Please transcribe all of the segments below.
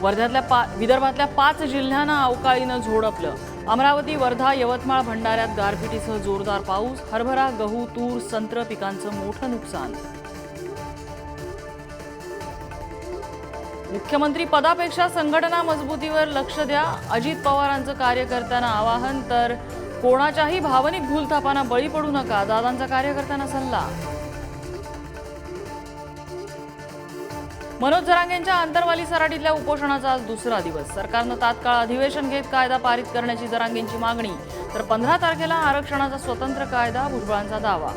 वर्ध्यातल्या पा विदर्भातल्या पाच जिल्ह्यांना अवकाळीनं झोडपलं. अमरावती वर्धा यवतमाळ भंडाऱ्यात गारपिटीसह जोरदार पाऊस हरभरा गहू तूर संत्र पिकांचं मोठं नुकसान. मुख्यमंत्री पदापेक्षा संघटना मजबूतीवर लक्ष द्या. अजित पवारांचं कार्यकर्त्यांना आवाहन तर कोणाच्याही भावनिक भूलथापांना बळी पडू नका. दादांचा कार्यकर्त्यांना सल्ला. मनोज जरांगेंच्या आंतरवाली सराटीतल्या उपोषणाचा आज दुसरा दिवस. सरकारनं तात्काळ अधिवेशन घेत कायदा पारित करण्याची जरांगेंची मागणी. तर पंधरा तारखेला आरक्षणाचा स्वतंत्र कायदा भुजबळांचा दावा.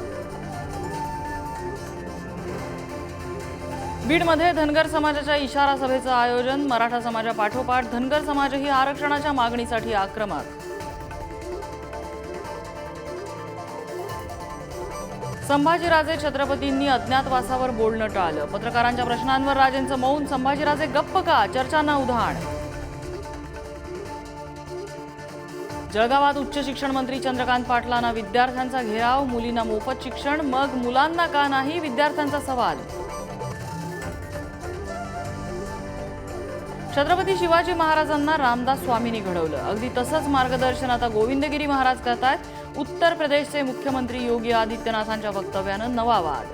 बीडमध्ये धनगर समाजाच्या इशारा सभेचं आयोजन मराठा समाजापाठोपाठ धनगर समाजही आरक्षणाच्या मागणीसाठी आक्रमक संभाजीराजे छत्रपतींनी अज्ञातवासावर बोलणं टाळलं. पत्रकारांच्या प्रश्नांवर राजेंचं मौन संभाजीराजे गप्प का? चर्चांना उधाण. जळगावात उच्च शिक्षण मंत्री चंद्रकांत पाटलांना विद्यार्थ्यांचा घेराव मुलींना मोफत शिक्षण मग मुलांना का नाही? विद्यार्थ्यांचा सवाल. छत्रपती शिवाजी महाराजांना रामदास स्वामींनी घडवलं. अगदी तसंच मार्गदर्शन आता गोविंदगिरी महाराज करतायत. उत्तर प्रदेशचे मुख्यमंत्री योगी आदित्यनाथांच्या वक्तव्यानं नवा वाद.